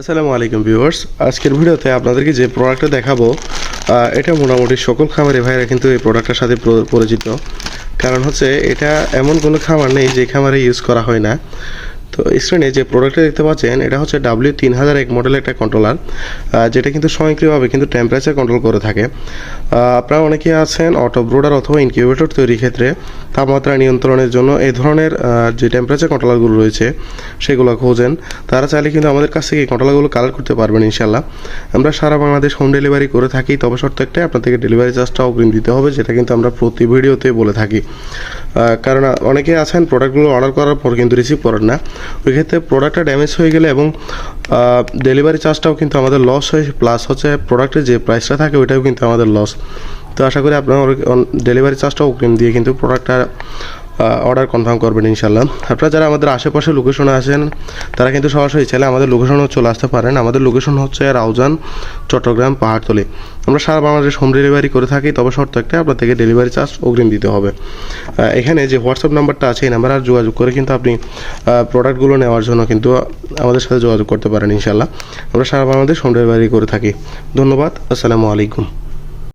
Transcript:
আসসালামু আলাইকুম ভিউয়ার্স। আজকের ভিডিওতে আপনাদেরকে যে প্রোডাক্টটা দেখাবো এটা মোটামুটি সকল খামারে ভাইরা কিন্তু এই প্রোডাক্টের সাথে পরিচিত। কারণ হচ্ছে এটা এমন কোনো খামার নেই যে খামারে ইউজ করা হয় না। তো স্ক্রিনে যে প্রোডাক্টটা দেখতে পাচ্ছেন, এটা হচ্ছে ডাব্লিউ তিন হাজার এক মডেলের একটা কন্ট্রোলার যেটা কিন্তু স্বয়ংক্রিয়ভাবে কিন্তু টেম্পারেচার কন্ট্রোল করে থাকে। আপনারা অনেকেই আছেন অটো ব্রোডার অথবা ইনকিউবেটর তৈরির ক্ষেত্রে, তাপমাত্রা নিয়ন্ত্রণের জন্য এই ধরনের যে টেম্পারেচার কন্ট্রোলারগুলো রয়েছে, সেগুলো খোঁজেন। তারা চাইলে কিন্তু আমাদের কাছ থেকে এই কন্ট্রোলারগুলো কালেক্ট করতে পারবেন ইনশাল্লাহ আমরা সারা বাংলাদেশ হোম ডেলিভারি করে থাকি, তবে শর্ত একটাই, আপনাদেরকে ডেলিভারি চার্জটা অগ্রিম দিতে হবে, যেটা কিন্তু আমরা প্রতি ভিডিওতে বলে থাকি। কারণ অনেকে আছেন প্রোডাক্টগুলো অর্ডার করার পর কিন্তু রিসিভ করেন না। ওই ক্ষেত্রে প্রোডাক্টটা ড্যামেজ হয়ে গেলে এবং ডেলিভারি চার্জটাও কিন্তু আমাদের লস হয় প্লাস হচ্ছে প্রোডাক্টের যে প্রাইসটা থাকে ওইটাও কিন্তু আমাদের লস তো আশা করি আপনারা ডেলিভারি চার্জটাও দিয়ে কিন্তু প্রোডাক্টটা অর্ডার কনফার্ম করবেন ইনশাল্লাহ আপনারা যারা আমাদের আশেপাশে লোকেশনে আছেন, তারা কিন্তু সরাসরি চাইলে আমাদের লোকেশনেও চলে আসতে পারেন। আমাদের লোকেশন হচ্ছে রাউজান, চট্টগ্রাম, পাহাড়তলি। আমরা সারা বাংলাদেশ হোম ডেলিভারি করে থাকি, তবে শর্ত একটা আপনার থেকে ডেলিভারি চার্জ অগ্রিম দিতে হবে। এখানে যে হোয়াটসঅ্যাপ নাম্বারটা আছে, এই নাম্বার আর যোগাযোগ করে কিন্তু আপনি প্রোডাক্টগুলো নেওয়ার জন্য কিন্তু আমাদের সাথে যোগাযোগ করতে পারেন ইনশাল্লাহ আমরা সারা বাংলাদেশ হোম ডেলিভারি করে থাকি। ধন্যবাদ, আসসালামু আলাইকুম।